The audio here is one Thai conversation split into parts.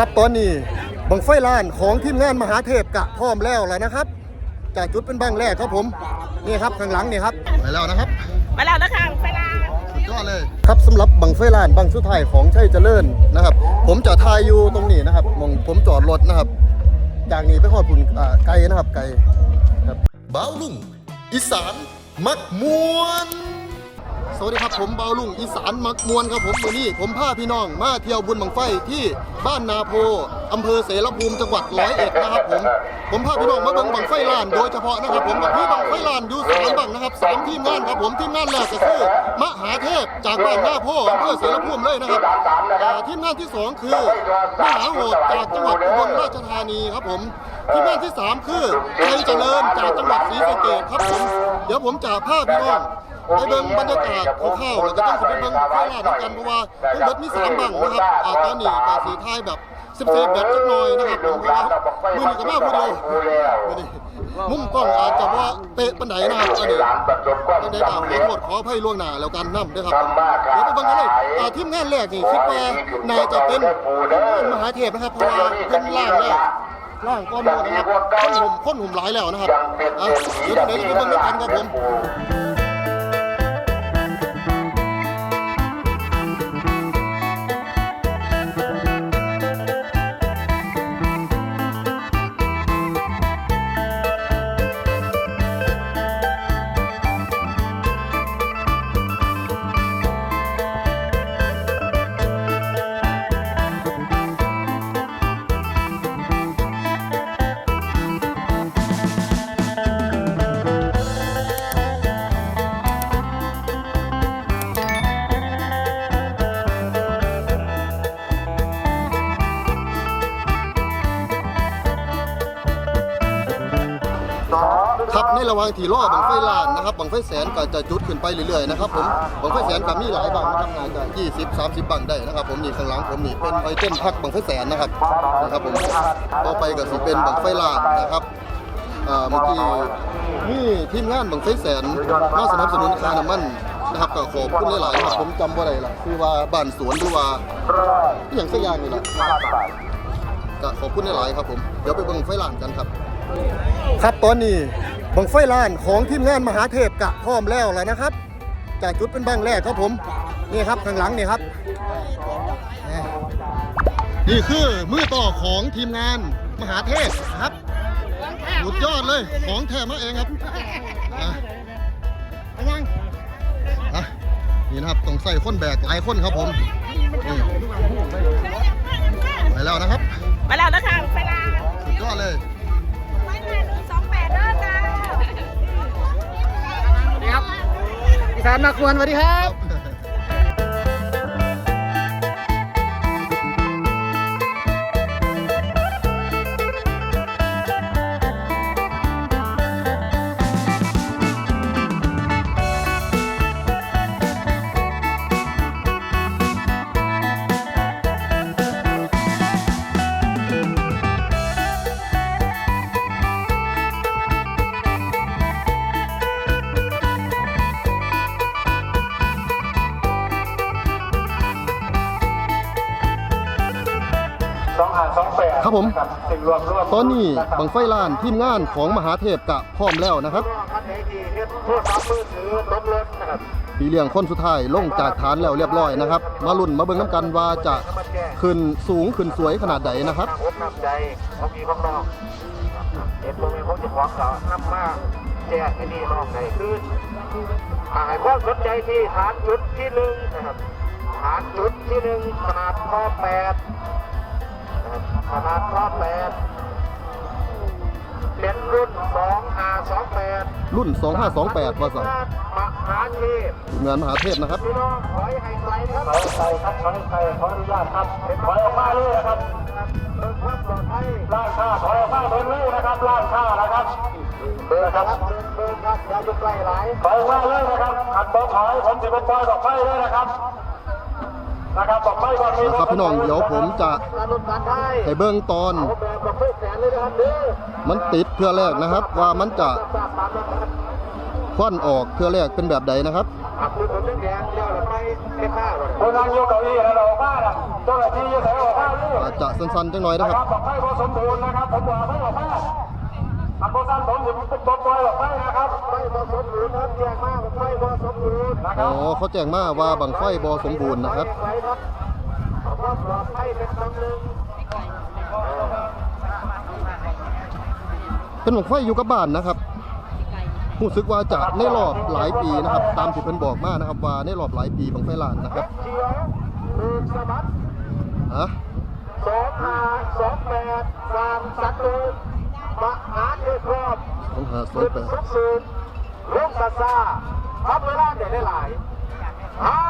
ครับตอนนี้บังไฟล้านของทีมงานมหาเทพกะพร้อมแล้วแล้วนะครับ จากจุดเป็นบังแรกครับผมนี่ครับข้างหลังนี่ครับไปแล้วนะครับมาแล้วนะคะไปลาสุดยอดเลยครับสำหรับบังไฟล้านบังสุดท้ายของชัยเจริญนะครับ ผมจะทายอยู่ตรงนี้นะครับมองผมจอดรถนะครับ จากนี้ไปขอดปุ่นอ่าไกลนะครับไกลครับบ้าวลุงอีสานมักมวน สวัสดีครับผมเบาลุงอีสานมักมวนครับผมวันนี้ผมพาพี่น้องมาเที่ยวบุญบังไฟที่บ้านนาโพอำเภอเสรภูมิจังหวัดร้อยเอ็ดนะครับผมผมพาพี่น้องมาเบิ่งบังไฟลานโดยเฉพาะนะครับผมกับพี่บังไฟลานอยู่สามบังนะครับสามทีมงานครับผมทีมงานแรกก็คือมหาเทพจากบ้านนาโพอำเภอเสรภูมิเลยนะครับทีมงานที่สองคือมหาโหดจากจังหวัดอุบลราชธานีครับผมทีมงานที่สามคือชัยเจริญจากจังหวัดศรีสะเกษครับผมเดี๋ยวผมจะพาพี่น้อง ไปเบิ่งบรรยากาศคร่าวๆแล้วก็ต้องสิไปเบิ่งโคราชด้วยกันเพราะว่าทั้งเบิดมีสามบังนะครับอ่าตอนนี้ก็สีท้ายแบบเซฟๆแบบจักหน่อยนะครับผมเพราะว่ามือนี้ก็มาผู้เดียวมือนี้มุมกล้องอาจจะว่าเตะปันไดนะครับอันนี้ปันไดตามขอโทษขออภัยล่วงหน้าแล้วกันนํด้วยครับผมเดี๋ยวไปเบิ่งกันเลยอ่าทีมงานแรกนี่คิดว่าน่าจะเป็นมหาเทพนะครับเพราะว่าเพิ่นล่างแล้วล่างก้อนหมดนะครับคนหุ่มคนหุ่มหลายแล้วนะครับอะเดี๋ยวเดี๋ยวไปเบิ่งด้วยกันครับผม ระหว่างที่รอบังไฟล้านนะครับบังไฟแสนก็จะจุดขึ้นไปเรื่อยๆนะครับผมบังไฟแสนก็มีหลายบังนะครับน่าจะ20 30บังได้นะครับ ผมนี่ข้างหลังผมนี่เป็นไฟเต้นพักบังไฟแสนนะครับนะครับผมต่อไปก็สิเป็นบังไฟล้านนะครับอ่าเมื่อกี้นี่ทีมงานบังไฟแสนมาสนับสนุนคาน้ำมันนะครับก็ขอบคุณหลายๆครับผมจำบ่าอะได้ละคือว่าบ้านสวนหรือว่าอย่างสักอย่างนี่แหละก็ขอบคุณหลายๆครับผม เดี๋ยวไปเบิ่งไฟล้านกันครับ ครับตอนนี้ บังไฟล้านของทีมงานมหาเทพกะพร้อมแล้วแล้วนะครับ จากจุดเป็นบังแรกครับผมนี่ครับข้างหลังนี่ครับ นี่คือมือต่อของทีมงานมหาเทพครับสุดยอดเลยของแท้มาเองครับนี่นะครับต้องใส่คนแบกหลายคนครับผมไปแล้วนะครับมาแล้วนะคะ สานมาควรสวัสดีครับ ครับผมสิ่งรวมรวมตอนนี้บังไฟล้านทีมงานของมหาเทพกะพร้อมแล้วนะครับคันไหนที่เฮ็ดโทรศัพท์มือถือรถรถนะครับปีเลี้ยงคนสุดท้ายลงจากฐานแล้วเรียบร้อยนะครับ มาลุ่นมาเบิ่งน้ำกันว่าจะขึ้นสูงขึ้นสวยขนาดใดนะครับผมนำใจของพี่ของน้องเห็นตัวมีของเจะของเขานำมาแจ้งไอ้นี่น้องในคือหายความสนใจที่ฐานจุดที่หนึ่งนะครับฐานจุดที่หนึ่งขนาดข้อแปด นะครับขนาดข้อแปดเป็นรุ่นสองห้าสองแปดรุ่น 2528ว่าสั่งมหาเทพทีมงานมหาเทพนะครับพี่น้องขอให้ไกลครับขอไกลครับขอให้ไกลขออนุญาตครับถอยออกมาเลยนะครับเดินความปลอดภัยล่างข้าถอยออกมาเดินเร็วนะครับล่างข้านะครับเดินครับเดินเดินครับอย่าอยู่ใกล้หลายถอยออกมาเลยนะครับขัดบอถอยผมจะเป็นบอยดอกไฟเลยนะครับ นะครับดอกไฟก่อนมีนะครับพี่น้องเดี๋ยวผมจะรถการไทยให้เบิ่งตอนเอาแบบดอกไฟแสนเลยนะครับเด้อมันติดเพื่อแรกนะครับ ว่ามันจะตามตามนะครับควันออกเพื่อแรกเป็นแบบใดนะครับคขับรถผมแดงๆเลี้ยวแล้วไปแค่ข้าวคนนั่งอยู่เก้าอี้แล้วเราออกมาน่ะเจ้าหน้าที่อยู่ไหนออกมาลูกอาจจะสั้นๆจังหน่อยนะนะคครัรับบบ อกให้พอสมบูรณ์นผมบอกให้ออกมาอันโบราณผมถึงตัวปล่อกไปนะครับไม่พอสมบูรณ์ครับแจงมากไม่พอสมบูรณ์นะครับอบเขาแจ้งมาว่าบังไฟบอสมบูรณ์นะครับครับผมว่าปลอดภัยเป็นคำหนึ่งเป็นบังไฟอยู่กับบ้านนะครับรู้สึกว่าจะในรอบหลายปีนะครับ ตามที่เพิ่นบอกมานะครับ ว่าในรอบหลายปีบังไฟลานนะครับฮะสองห้าสองแปดสามสัตว์ ลูกมหาเทพรอบสองห้าสองสิบแปดสุกสูนลุงซาซาทับเวลาเด็ดได้หลายห้า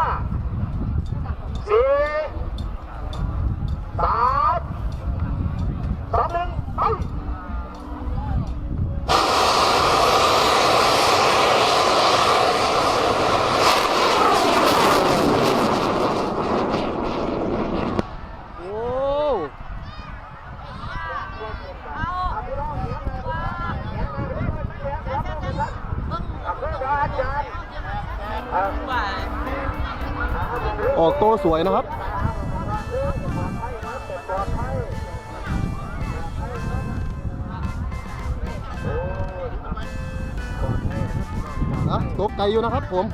สี่สามสองหนึ่งไป โอ้ ออกโตสวยนะครับนะตกไกลอยู่นะครับผม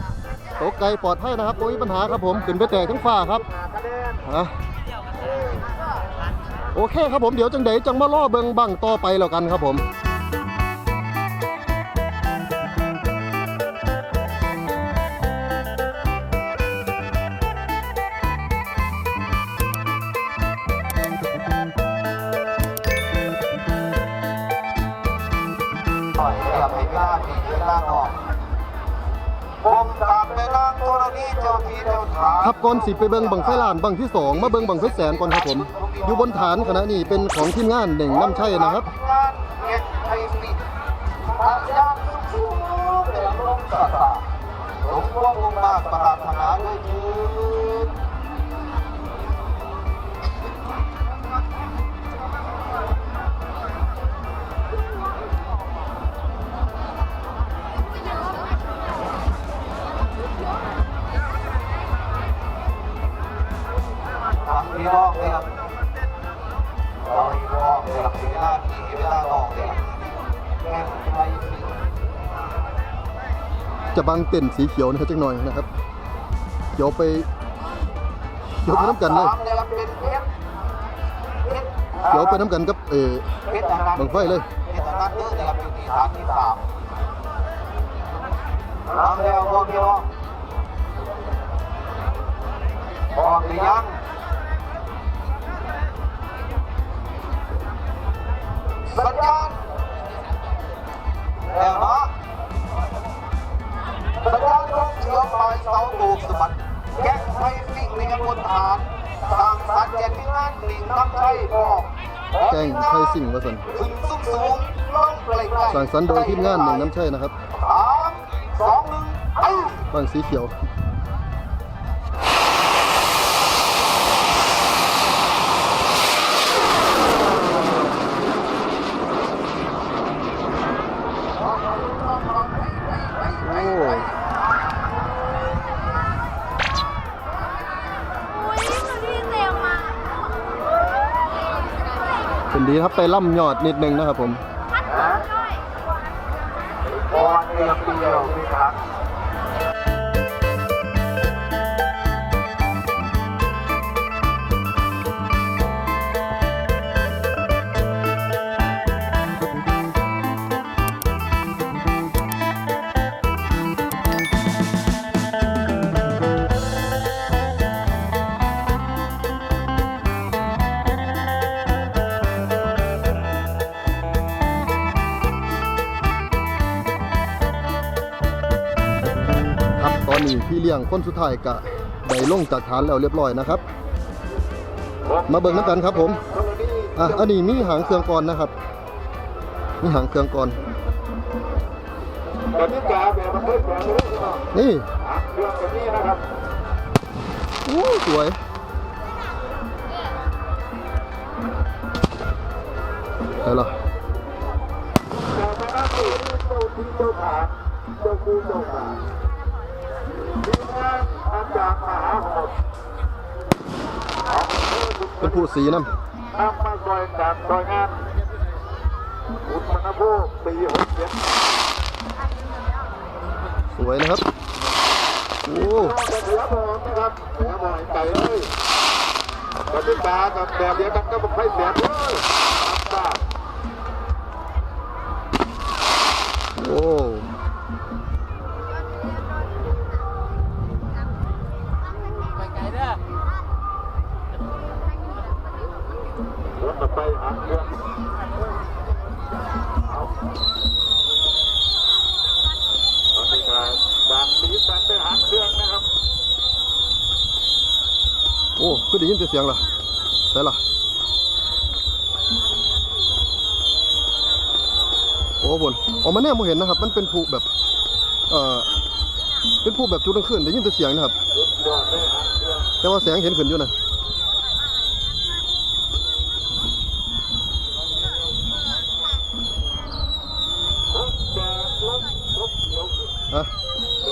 ตกไกลปลอดภัยนะครับไม่มีปัญหาครับผมขึ้นไปแตกทั้งฟ้าครับฮะโอเคครับผมเดี๋ยวจังเดจังมาล่อเบิงบังต่อไปแล้วกันครับผม น่อยกับให้กล้าดีเวลาออกผมตามไปนั่งโทรนี้เจ้าที่เจ้าทางครับก่อนสิไปเบิงบังไฟล้านบังที่สองมาเบิงบังไฟแสนก่อนครับผม อยู่บนฐานขณะนี้เป็นของทีมงานเด่งน้ำชัยนะครับงานเก็บไทยปิดทางยางสูงๆแต่ลมสะสาหลวงพ่อมุ่งมากปรารถนาด้วยยืน ทางพี่น้องเนี่ยครับเราพี่น้องเนี่ยครับเวลาที่เวลาออกเนี่ยแก้ไขสิ่งจะบังเต็นท์สีเขียวนะครับจังหน่อยนะครับเดี๋ยวไปเดี๋ยวไปน้ำกันเลยสามเนี่ยครับเป็นเพชรเพชรเดี๋ยวไปน้ำกันกับเออเพชรนะครับบังไฟเลยเพชรนะครับเด้อนะครับอยู่ที่ฐานที่สามทำแล้วพวกพี่น้องพร้อมหรือยัง สัญญาณแล้วเนาะสัญญาณลงเชือกปลายเสาตูบสะบัดแก๊กไฟฟิกในกระบวนฐานสร้างสรรค์แก่ที่งานหลิงน้ำชัยบอกแกงไทยสิ่งวสันขึ้นสูงสูงลงไกลไกลสั่งสรรค์โดยทีมงานเด่งน้ำชัยนะครับสามสองหนึ่งไปบังสีเขียว ดีครับไปล่ำยอดนิดนึงนะครับผมพัดด้วยบอลเดียวเดียวพี่ครับครับ คนสุดท้ายกะได้ลงจากฐานแล้วเรียบร้อยนะครับ มาเบิ่งน้ำกันครับผมอะอันนี้มีหางเครื่องก่อนนะครับ มีหางเครื่องก่อนกติกาแบบมันเพิ่มแบบนี้พี่น้องนี่อะเครื่องแบบนี้นะครับอู้สวยอะไรล่ะเจ้าคูเจ้าเจ้าเจ้าคูเจ้าทา เป็นผู้สีน้ำน้ำมาซอยจากซอยงานอุตมะภูปีหกเจ็ดสวยนะครับ โอ้ก็เหลือบอลนะครับเหลือบอลไก่เลยกติกากับแบบเดียวกันก็บอกให้เสียเลยโอ้ เสียงล่ะใช่ล่ะโอ้บนออกมาแน่โมเห็นนะครับ มันเป็นผูแบบ เอ่อ เป็นผูแบบจุดกลางคืนได้ยินแต่เสียงนะครับ แต่ว่าแสงเห็นขึ้นอยู่นะ รถแดงรถรถเขียว อะ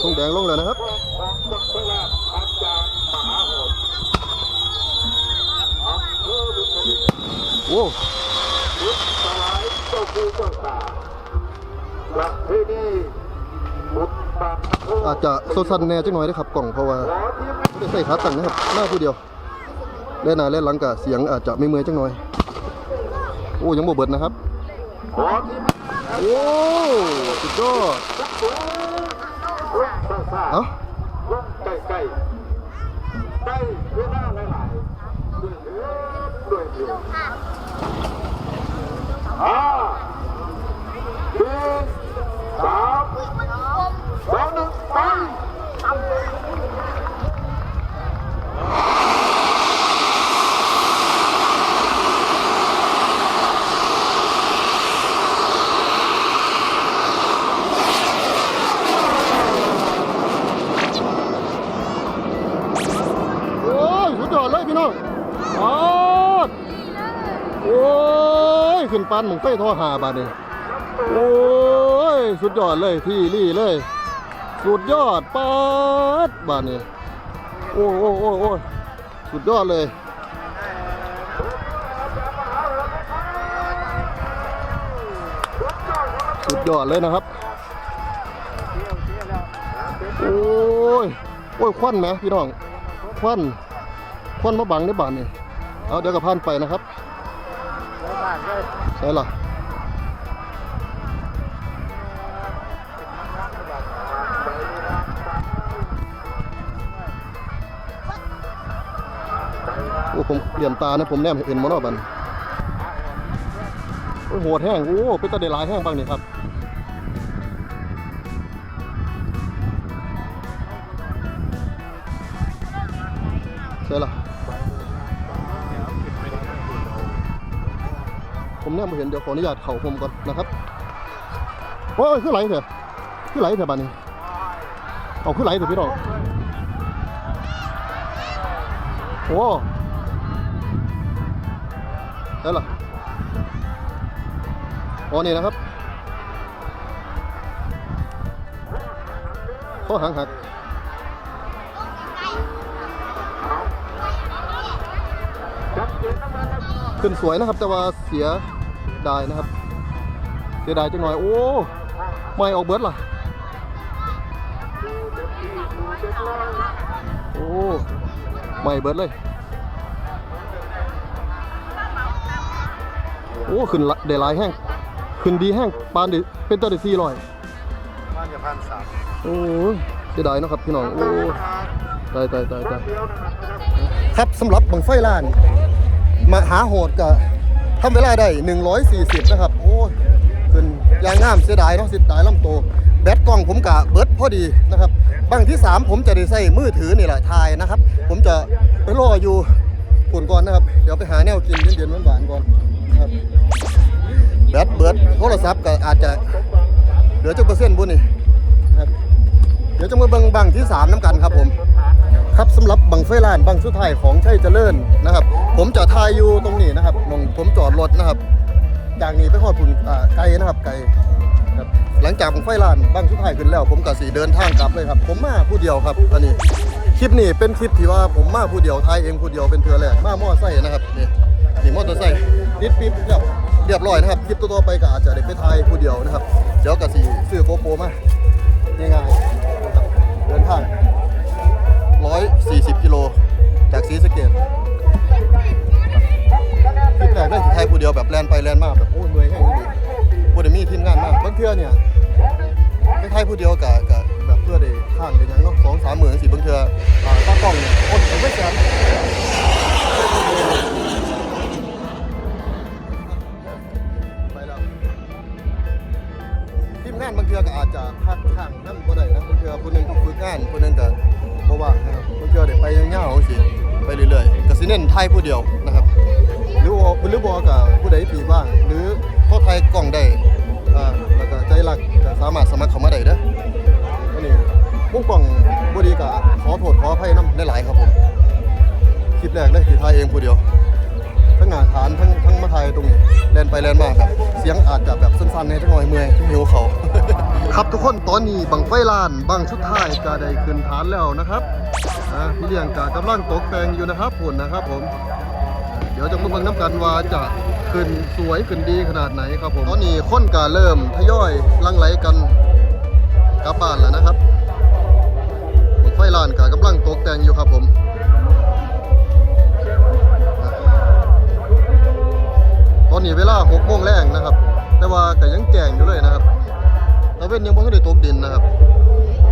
ทงแดงลงแล้วนะครับ ของดรลาอาจารย์มหาโหดอำเภอบุรี โอ้ ยุทธสลายเจ้าผู้เจ้าตาหลักที่นี่บุตรบางโพ อาจจะโซซันแน่จังหน่อยนะครับกล่องเพราะว่าไม่ไม่ได้ใส่ขาตั้งนะครับหน้าผู้เดียวเล่นหน้าเล่นหลังกะเสียงอาจจะไม่เมื่อยจังหน่อยโอ้ยังบ่เบิดนะครับโอ้สุดยอดเอ้าใกล้ใกล้ใกล้เวลาหลายๆด้วยเถิดด้วยเถิดห้า โอ้ยสุดยอดเลยพี่น้องอ๋อโอ้ยขึ้นปันหมึงไฟท่อหาบาดนี่โอ้ย สุดยอดเลยพี่ลี่เลย สุดยอดปัดบ้าดนี่โอ้โอ้โอ้โอ้สุดยอดเลยสุดยอดเลยนะครับ โอ้ย โอ้ย ควันไหมพี่น้อง ควัน ควันมาบังได้บานนี่เอาเดี๋ยวกับผ่านไปนะครับใช่ล่ะโอ้ ผมเปลี่ยนตานะผมแนมเห็นมอนอบันโอ้ยโหดแห้งโอ้เป็นตาเดลายแห้งบ้างนี่ครับใช่ละผมเนี่ยมาเห็นเดี๋ยวขออนุญาตเข่าผมก่อนนะครับโอ้ยขึ้นไหลเถอะขึ้นไหลเถอะบ้านนี้เอาขึ้นไหลเถอะพี่น้องโอ้ อ๋อนี่นะครับข้อหางหักขึ้นสวยนะครับแต่ว่าเสียดายนะครับ เสียดายจังหน่อย โอ้ไม่ออกเบิร์ดล่ะ โอ้ไม่เบิร์ดเลย โอ้ ขึ้นละเดลายแห้ง ขึ้นดีแห้งปานเดเป็นตัวเดซี่ลอยบ้านจะพันสามโอ้ยเสียดายเนาะครับพี่น้องโอ้ตายตายตายตายครับสำหรับบังไฟล้าน มาหาโหดก็ทำเวลาได้ 140 นะครับ โอ้ยขึ้นยางงามเสียดายเนาะเสียดายลำโต แบตกล้องผมกะเบิร์ดพอดีนะครับบังที่ 3 ผมจะได้ใส่มือถือนี่แหละถ่ายนะครับ ผมจะไปรออยู่ปุ่นก่อนนะครับ เดี๋ยวไปหาแนวกินเย็นๆหวานๆก่อนนะครับ แบตเบิดโทรศัพท์ก็อาจจะเหลือจักเปอร์เซ็นต์บุนี่เดี๋ยวจะมาเบิ่งบังที่ 3น้ำกันครับผม ครับสำหรับบังไฟลานบังสุดท้ายของชัยเจริญนะครับ ผมจะทายอยู่ตรงนี้นะครับมองผมจอดรถนะครับจากนี้ไปหอดพุ่นไกลนะครับไกลครับหลังจากบังไฟลานบังสุดท้ายขึ้นแล้ว ผมก็สีเดินทางกลับเลยครับ ผมมาผู้เดียวครับอันนี้คลิปนี้เป็นคลิปที่ว่าผมมาผู้เดียวถ่ายเองผู้เดียวเป็นเทือแรกมามอไซค์นะครับนี่นี่มอเตอร์ไซค์ติดปิ๊บเรียบ เรียบร้อยนะครับคลิปต่อๆไปก็อาจจะได้ไปถ่ายผู้เดียวนะครับ เดี๋ยวก็สิซื้อโกโปรมาง่ายๆนะครับเดินทาง140 กิโลจากศรีสะเกษคลิปแรกได้ถ่ายผู้เดียวแบบแลนไปแลนมาแบบโอ้ยเมื่อยแห้งดีบ่ได้มีทีมงานมากบางเทื่อเนี่ยไปถ่ายผู้เดียวกับกับแบบเพื่อได้ข้างได้หยังเนาะสองสามหมื่นสี่บางเทื่ออ่าตั้งกล้องเนี่ยโอ้ยไม่แสน งต้องฝึกงานผู้หนึงก็บ่ว่างนะครับบางเทื่อได้ไปยาวๆสิไปเรื่อยๆก็สิเน้นถ่ายผู้เดียวนะครับ หรือว่หรือบ่กับผู้ใดที่ว่าง หรือพอถ่ายกล้องได้อ่าแล้วก็ใจรักก็สามารถสมัครเข้ามาได้เด้ออันนี้มุมกล้องบ่ดีก็ขอโทษขออภัยนำหลายๆครับผมคลิปแรกเลยที่ถ่ายเองผู้เดียวทั้งหน้าฐานทั้งทั้งมาถ่ายตรงนี้แลนไปแลนมาครับ เสียงอาจจะแบบสั้นๆในจังหน่อยเมื่อยหิวเขา ครับทุกคนตอนนี้บังไฟลานบังชุดท้ายก็ได้ขึ้นฐานแล้วนะครับอ่าพี่เลี้ยงก็กำลังตกแต่งอยู่นะครับผุ่นะครับผม เดี๋ยวจะมาเบิ่งน้ำกันว่าจะขึ้นสวยขึ้นดีขนาดไหนครับผมตอนนี้คนก็เริ่มทยอยลังไหลกันกลับบ้านแล้วนะครับบังไฟลานก็กำลังตกแต่งอยู่ครับผมตอนนี้เวลา6โมงแรงนะครับ แต่ว่าก็ยังแจ้งอยู่เลยนะครับ ตะเว้นยังบ่ทันได้ตกดินนะครับ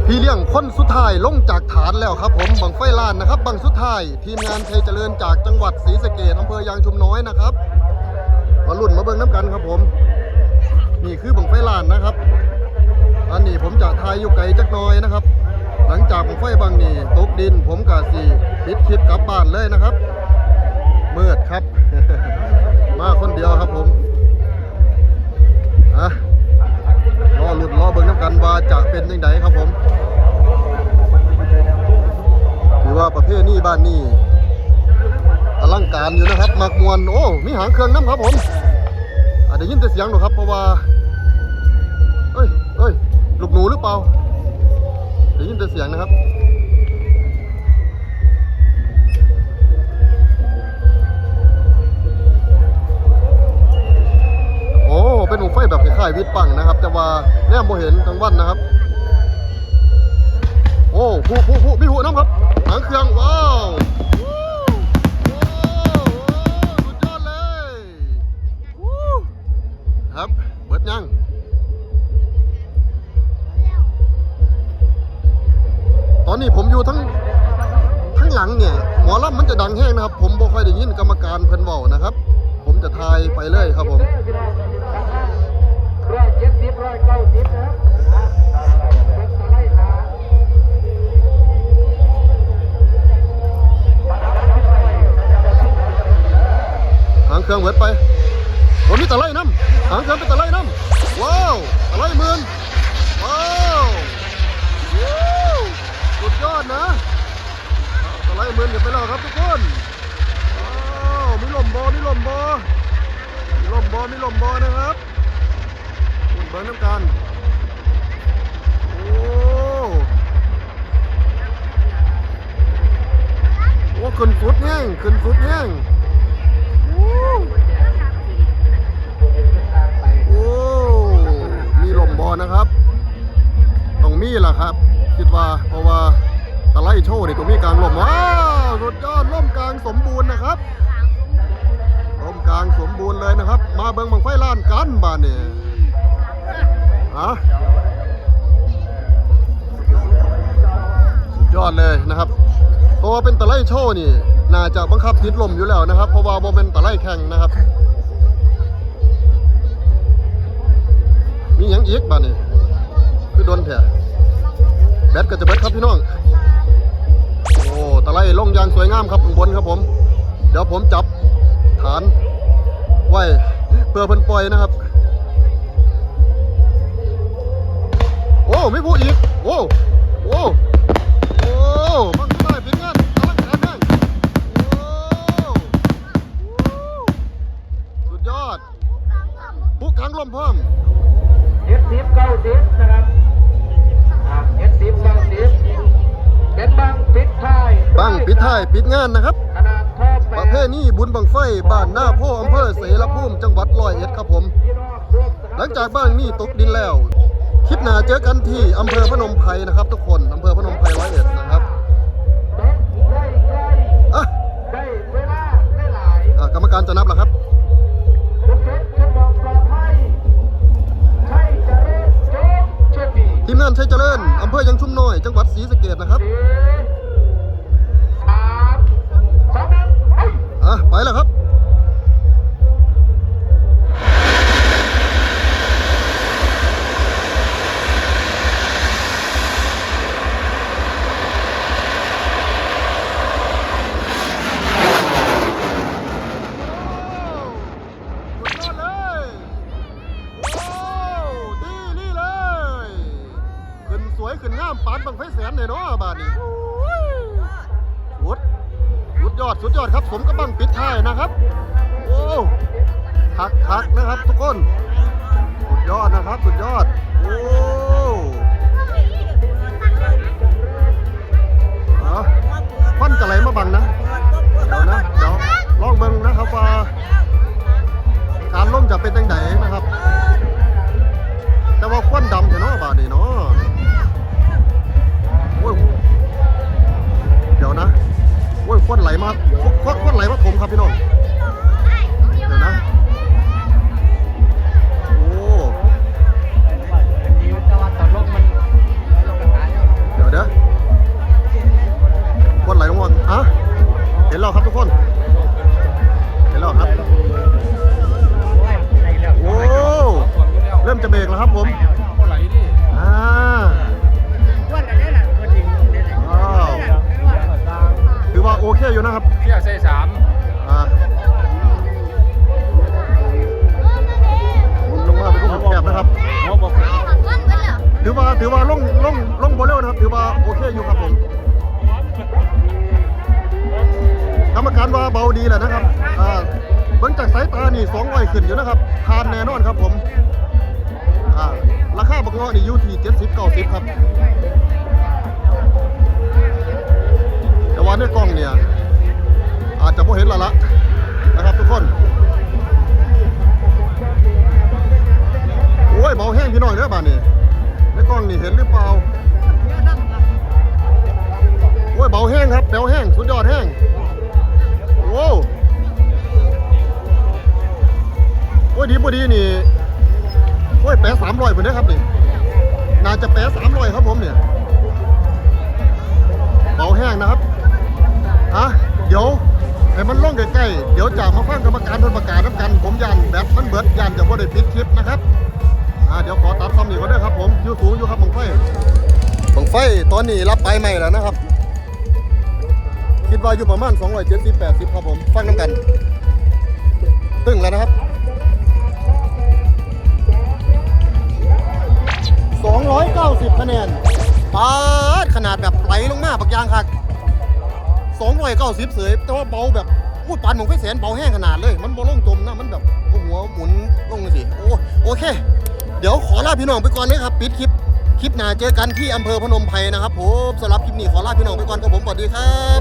พี่เลี้ยงคนสุดท้ายลงจากฐานแล้วครับผมบังไฟลานนะครับบังสุดท้ายทีมงานไทยเจริญจากจังหวัดศรีสะเกษอำเภอยางชุมน้อยนะครับมาลุ่นมาเบิ่งน้ำกันครับผม นี่คือบังไฟลานนะครับ อันนี้ผมจะทายอยู่ไกลจักน้อยนะครับ หลังจากบังไฟบางนี่ตกดิน ผมกะสีปิดคลิปกลับบ้านเลยนะครับมืดครับ มาคนเดียวครับผมอะ รอหลุดรอเบิ่งน้ำกันว่าจะเป็นยังไงครับผมถือว่าประเภทนี้บ้านนี้อลังการอยู่นะครับมากมวนโอ้มีหางเครื่องน้ำครับผมอาจจะยินแต่เสียงหรอกครับ เพราะว่าเอ้ยเอ้ยลูกหนูหรือเปล่าได้ยินแต่เสียงนะครับ อ้เป็นหมูไฟแบบคล้ายๆวิทย์ปังนะครับ แต่ว่าแนมโมเห็นกลางวันนะครับ โอ้ผู้ผู้ผู้มีหัวน้ำครับหางเครื่องว้าววู้ว้าวสุดยอดเลยครับเบิดยังตอนนี้ผมอยู่ทั้งทั้งหลังเนี่ยหมอลำมันจะดังแห้งนะครับ ผมบ่ค่อยได้ยินกรรมการเพิ่นเว้านะครับ ผมจะทายไปเลยครับผม ร้อยเก้าสิบนะหางเครื่องเวทไปผมมีตะไลน้ำหางเครื่องเป็นตะไลน้ำว้าวตะไลหมื่นว้าววู้สุดยอดนะตะไลหมื่นกันไปแล้วครับทุกคนว้าวมีลมบอมีลมบอมีลมบอมีลมบอนะครับ เบิร์นน้ำกันโอ้โอ้ขึ้นสุดแห้งขึ้นสุดแห้งโอ้มีลมบอนะครับต้องมีล่ะครับ คิดว่าเพราะว่าตะไลโชว์นี่ต้องมีกลางลมว้าวสุดยอดล่มกลางสมบูรณ์นะครับล่มกลางสมบูรณ์เลยนะครับ มาเบิ่งบังไฟล้านกันบ้านเนี่ย ฮะสุดยอดเลยนะครับ เพราะว่าเป็นตะไลโชว์นี่ น่าจะบังคับติดลมอยู่แล้วนะครับ เพราะว่าโมเป็นตะไลแข่งนะครับ มีหยังอีกบ้านี่คือโดนแผลแบตก็จะเบิดครับพี่น้อง โอ้ตะไลลงอยางสวยงามครับข้างบนครับผม เดี๋ยวผมจับฐานไว้เพื่อเพิ่นปล่อยนะครับ โอ้ไม่พูดอีก โอ้โอ้โอ้มันขึ้นมาเป็นงานตอนแรกโอ้สุดยอดพุกขังลมพร้อมเอฟสิบเก้าสิบนะครับเอฟสิบเก้าสิบเป็นบังปิดท้ายบังปิดท้ายปิดงานนะครับประเภทนี้บุญบังไฟบ้านหน้าพ่ออำเภอเสรภูมิจังหวัดลอยเอ็ดครับผม หลังจากบ้านนี้ตกดินแล้ว คลิปหน้าเจอกันที่อำเภอพนมไพรนะครับ ทุกคนอำเภอพนมไพรร้อยเอ็ดนะครับอะอะกรรมการจะนับแล้วครับทีมงานชัยเจริญอำเภอยังชุ่มน้อย จังหวัดศรีสะเกดนะครับอะไปแล้วครับ นี่รับไปใหม่แล้วนะครับ คิดว่าอยู่ประมาณ270 80ครับผม ฟังน้ำกัน ตึ้งแล้วนะครับ 290คะแนนปาดขนาดแบบไหลลงมาปักยางคัก290เสยแต่ว่าเบาแบบพูดปานผมไปแสนเบาแห้งขนาดเลย มันบอลลงจมนะ มันแบบหัวหมุนลงสิ โอ้โอเค เดี๋ยวขอลาพี่น้องไปก่อนนะครับ ปิดคลิป คลิปหน้าเจอกันที่อำเภอพนมไพรนะครับผมสำหรับคลิปนี้ขอลาพี่น้องไปก่อนครับผมสวัสดีครับ